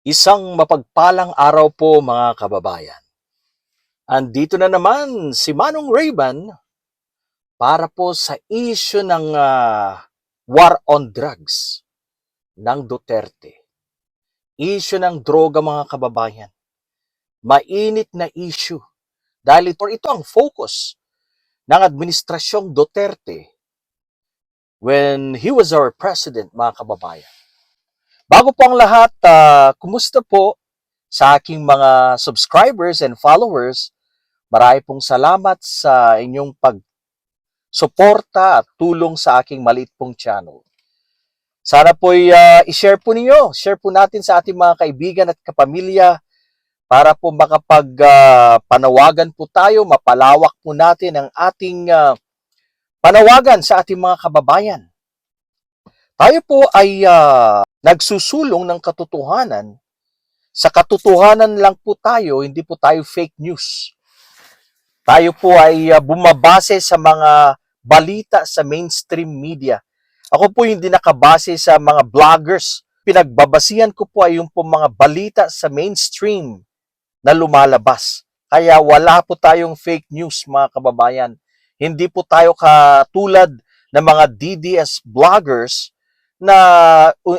Isang mapagpalang araw po mga kababayan. Andito na naman si Manong Rayban para po sa issue ng ah, war on drugs ng Duterte. Issue ng droga mga kababayan. Mainit na issue dahil ito, ito ang focus ng administrasyong Duterte when he was our president mga kababayan. Bago po ang lahat, ah, kumusta po sa aking mga subscribers and followers? Marami pong salamat sa inyong pag-suporta at tulong sa aking maliit pong channel. Sana po i-share po ninyo, share po natin sa ating mga kaibigan at kapamilya para po makapag ah, panawagan po tayo, mapalawak po natin ang ating ah, panawagan sa ating mga kababayan. Tayo po ay ah, nagsusulong ng katotohanan. Sa katotohanan lang po tayo, hindi po tayo fake news. Tayo po ay ah, bumabase sa mga balita sa mainstream media. Ako po hindi nakabase sa mga vloggers. Pinagbabasihan ko po ay yung po mga balita sa mainstream na lumalabas. Kaya wala po tayong fake news mga kababayan. Hindi po tayo katulad ng mga DDS vloggers na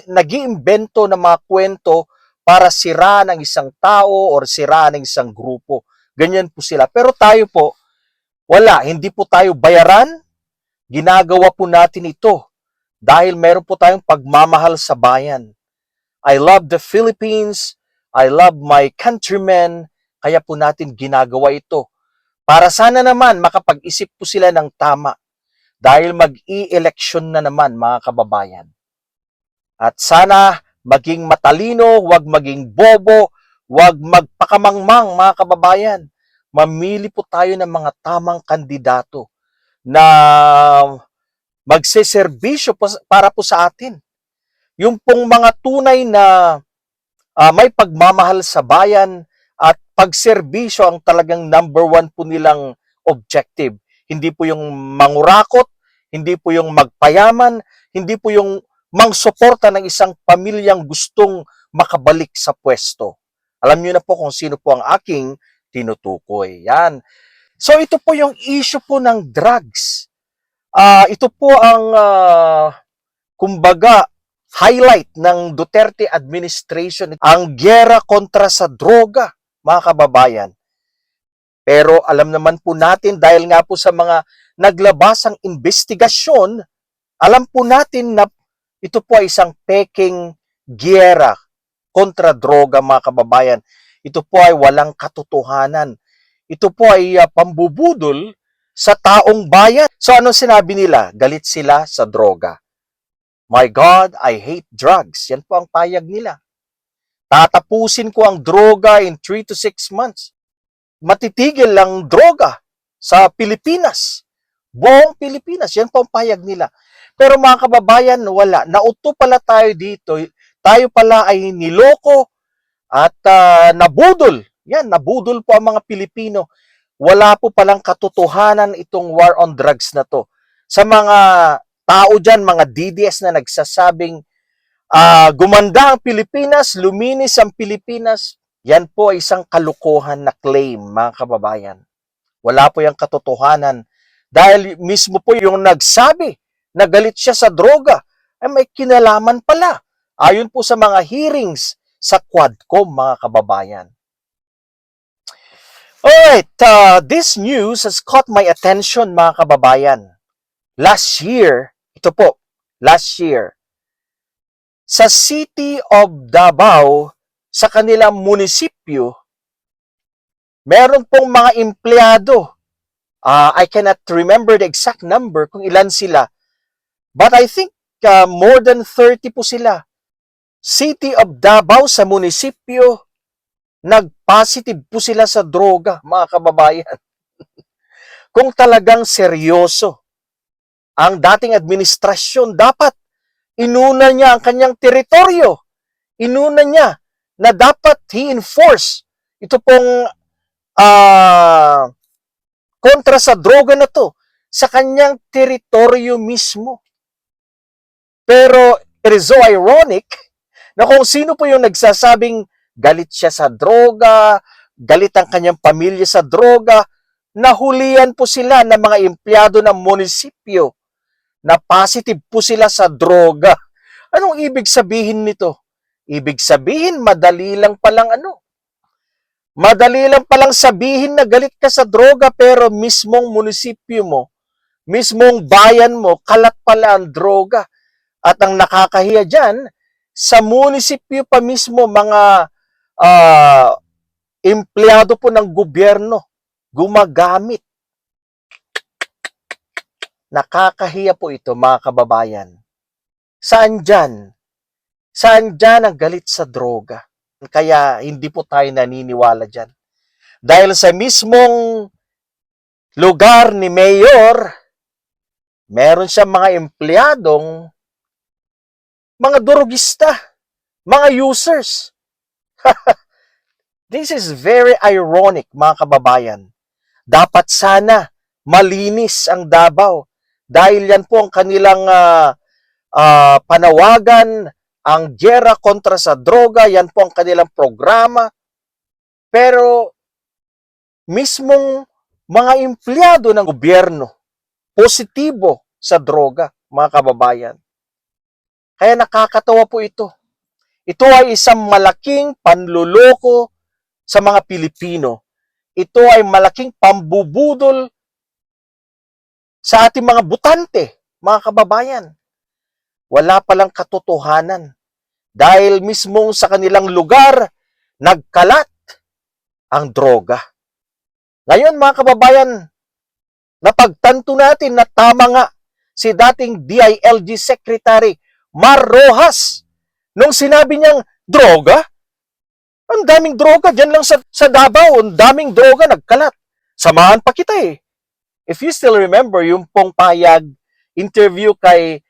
nag-iimbento ng mga kwento para sira ng isang tao or sira ng isang grupo. Ganyan po sila. Pero tayo po, wala. Hindi po tayo bayaran. Ginagawa po natin ito dahil meron po tayong pagmamahal sa bayan. I love the Philippines. I love my countrymen. Kaya po natin ginagawa ito. Para sana naman makapag-isip po sila ng tama. Dahil mag-i-election na naman mga kababayan. At sana maging matalino, huwag maging bobo, huwag magpakamangmang mga kababayan. Mamili po tayo ng mga tamang kandidato na magseserbisyo para po sa atin. Yung pong mga tunay na ah, may pagmamahal sa bayan at pagserbisyo ang talagang number one po nilang objective. Hindi po yung mangurakot, hindi po yung magpayaman, hindi po yung mangsuporta ng isang pamilyang gustong makabalik sa pwesto. Alam niyo na po kung sino po ang aking tinutukoy. Yan. So ito po yung issue po ng drugs. Ah, ito po ang ah, kumbaga highlight ng Duterte administration ang gera kontra sa droga, mga kababayan. Pero alam naman po natin dahil nga po sa mga naglabasang investigasyon, alam po natin na ito po ay isang peking giyera kontra droga mga kababayan. Ito po ay walang katotohanan. Ito po ay uh, pambubudol sa taong bayan. So ano sinabi nila? Galit sila sa droga. My God, I hate drugs. Yan po ang payag nila. Tatapusin ko ang droga in 3 to 6 months. Matitigil lang droga sa Pilipinas. Buong Pilipinas. Yan po ang payag nila. Pero mga kababayan, wala. Nauto pala tayo dito. Tayo pala ay niloko at ah, nabudol. Yan, nabudol po ang mga Pilipino. Wala po palang katotohanan itong war on drugs na to. Sa mga tao dyan, mga DDS na nagsasabing ah, gumanda ang Pilipinas, luminis ang Pilipinas, yan po ay isang kalukuhan na claim, mga kababayan. Wala po yung katotohanan. Dahil mismo po yung nagsabi na galit siya sa droga, ay may kinalaman pala. Ayon po sa mga hearings sa Quadcom, mga kababayan. Alright, uh, this news has caught my attention, mga kababayan. Last year, ito po, last year, sa City of Davao, sa kanilang munisipyo, meron pong mga empleyado. Ah, I cannot remember the exact number kung ilan sila. But I think uh, more than 30 po sila. City of Davao sa munisipyo, nag-positive po sila sa droga, mga kababayan. Kung talagang seryoso ang dating administrasyon, dapat inuna niya ang kanyang teritoryo. Inuna niya na dapat i-enforce ito pong ah, kontra sa droga na to sa kanyang teritoryo mismo. Pero it is so ironic na kung sino po yung nagsasabing galit siya sa droga, galit ang kanyang pamilya sa droga, nahulihan po sila ng mga empleyado ng munisipyo na positive po sila sa droga. Anong ibig sabihin nito? Ibig sabihin, madali lang palang ano? Madali lang palang sabihin na galit ka sa droga pero mismong munisipyo mo, mismong bayan mo, kalat pala ang droga. At ang nakakahiya dyan, sa munisipyo pa mismo mga ah, empleyado po ng gobyerno gumagamit. Nakakahiya po ito mga kababayan. Saan dyan? Saan dyan ang galit sa droga? Kaya hindi po tayo naniniwala dyan. Dahil sa mismong lugar ni Mayor, meron siya mga empleyadong mga durugista, mga users. This is very ironic, mga kababayan. Dapat sana malinis ang Davao dahil yan po ang kanilang ah, ah, panawagan, ang gera kontra sa droga, yan po ang kanilang programa. Pero mismong mga empleyado ng gobyerno, positibo sa droga, mga kababayan. Kaya nakakatawa po ito. Ito ay isang malaking panluloko sa mga Pilipino. Ito ay malaking pambubudol sa ating mga butante, mga kababayan. Wala palang katotohanan. Dahil mismong sa kanilang lugar, nagkalat ang droga. Ngayon, mga kababayan, napagtanto natin na tama nga si dating DILG Secretary Mar Rojas nung sinabi niyang droga? Ang daming droga dyan lang sa, sa Davao. Ang daming droga nagkalat. Samahan pa kita eh. If you still remember yung pong payag interview kay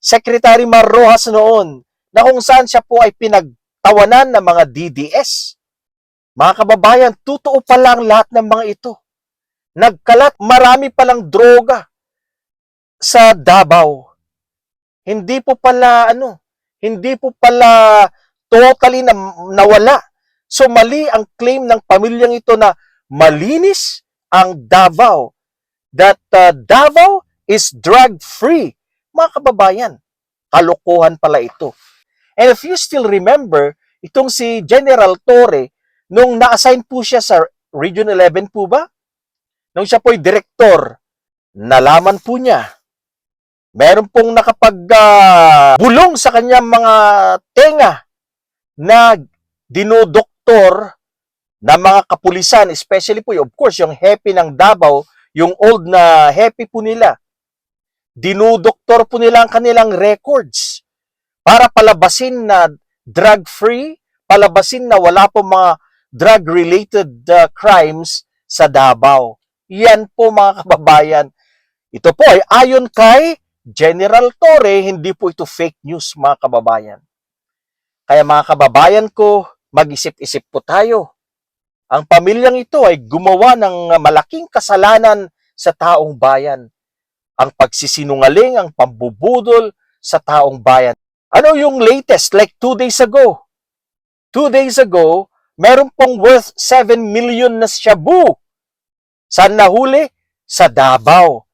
Secretary Mar Rojas noon na kung saan siya po ay pinagtawanan ng mga DDS. Mga kababayan, totoo pa lang lahat ng mga ito. Nagkalat, marami palang droga sa Davao. Hindi po pala, ano, hindi po pala totally na, nawala. So mali ang claim ng pamilyang ito na malinis ang Davao. That uh, Davao is drug-free. Mga kababayan, kalokohan pala ito. And if you still remember, itong si General Torre, nung na-assign po siya sa Region 11 po ba? Nung siya po'y direktor, nalaman po niya meron pong nakapag ah, bulong sa kanyang mga tenga na dinodoktor na mga kapulisan, especially po, of course, yung happy ng Davao, yung old na happy po nila. Dinodoktor po nila ang kanilang records para palabasin na drug-free, palabasin na wala po mga drug-related ah, crimes sa Davao. Yan po mga kababayan. Ito po ay ayon kay General Torre, hindi po ito fake news mga kababayan. Kaya mga kababayan ko, mag-isip-isip po tayo. Ang pamilyang ito ay gumawa ng malaking kasalanan sa taong bayan. Ang pagsisinungaling, ang pambubudol sa taong bayan. Ano yung latest? Like two days ago. Two days ago, meron pong worth 7 million na shabu. Saan nahuli? Sa Davao.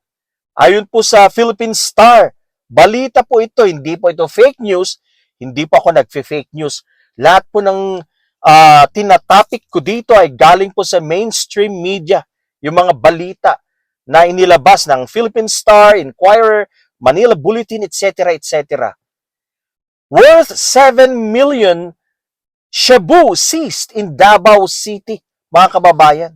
Ayon po sa Philippine Star, balita po ito, hindi po ito fake news, hindi po ako nagfe-fake news. Lahat po ng ah, tinatopic ko dito ay galing po sa mainstream media, yung mga balita na inilabas ng Philippine Star, Inquirer, Manila Bulletin, etc., etc. Worth 7 million shabu seized in Davao City, mga kababayan.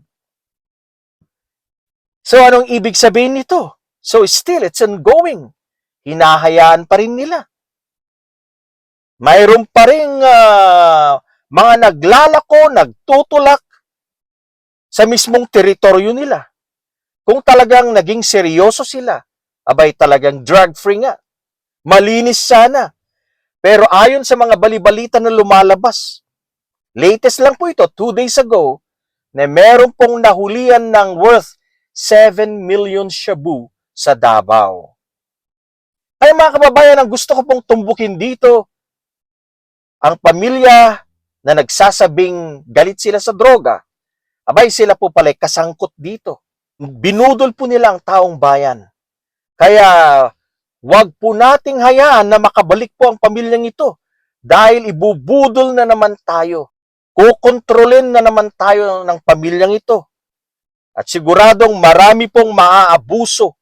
So anong ibig sabihin nito? So still, it's ongoing. Hinahayaan pa rin nila. Mayroon pa rin ah, mga naglalako, nagtutulak sa mismong teritoryo nila. Kung talagang naging seryoso sila, abay talagang drug-free nga. Malinis sana. Pero ayon sa mga balibalita na lumalabas, latest lang po ito, two days ago, na meron pong nahulian ng worth 7 million shabu sa Davao. Kaya mga kababayan, ang gusto ko pong tumbukin dito, ang pamilya na nagsasabing galit sila sa droga, abay sila po pala kasangkot dito. Binudol po nila ang taong bayan. Kaya wag po nating hayaan na makabalik po ang pamilyang ito dahil ibubudol na naman tayo. Kukontrolin na naman tayo ng pamilyang ito. At siguradong marami pong maaabuso.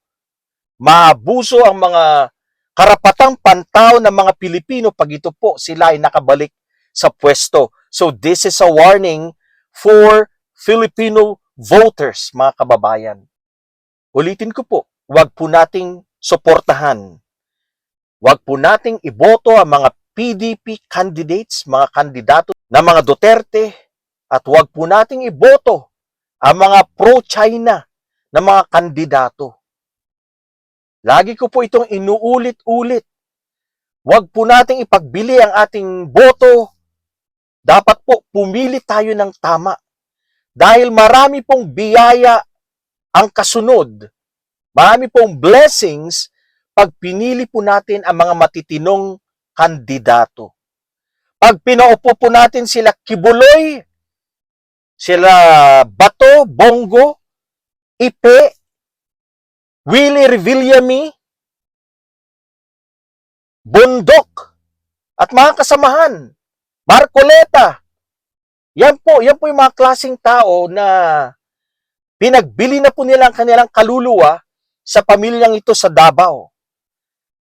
Maabuso ang mga karapatang pantao ng mga Pilipino pag ito po sila ay nakabalik sa pwesto. So this is a warning for Filipino voters, mga kababayan. Ulitin ko po, wag po nating suportahan. Wag po nating iboto ang mga PDP candidates, mga kandidato na mga Duterte, at wag po nating iboto ang mga pro-China na mga kandidato. Lagi ko po itong inuulit-ulit. Huwag po nating ipagbili ang ating boto. Dapat po pumili tayo ng tama. Dahil marami pong biyaya ang kasunod. Marami pong blessings pag pinili po natin ang mga matitinong kandidato. Pag pinaupo po natin sila Kibuloy, sila Bato, Bongo, Ipe, Willie Revillame, Bundok, at mga kasamahan, Marcoleta. Yan po, yan po yung mga klaseng tao na pinagbili na po nila ang kanilang kaluluwa sa pamilyang ito sa Davao.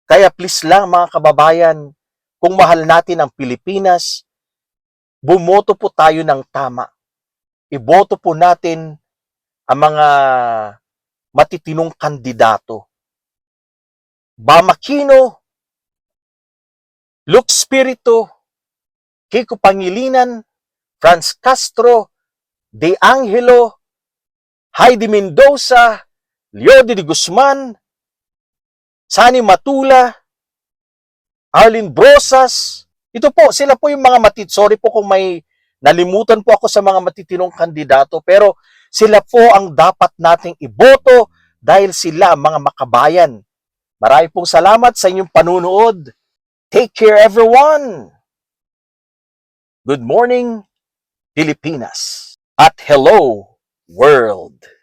Kaya please lang mga kababayan, kung mahal natin ang Pilipinas, bumoto po tayo ng tama. Iboto po natin ang mga matitinong kandidato. Bamakino, Luke Spirito, Kiko Pangilinan, Franz Castro, De Angelo, Heidi Mendoza, Leody de Guzman, Sani Matula, Arlene Brosas. Ito po, sila po yung mga matit. Sorry po kung may nalimutan po ako sa mga matitinong kandidato, pero sila po ang dapat nating iboto dahil sila ang mga makabayan. Marami pong salamat sa inyong panunood. Take care everyone! Good morning, Pilipinas. At hello, world!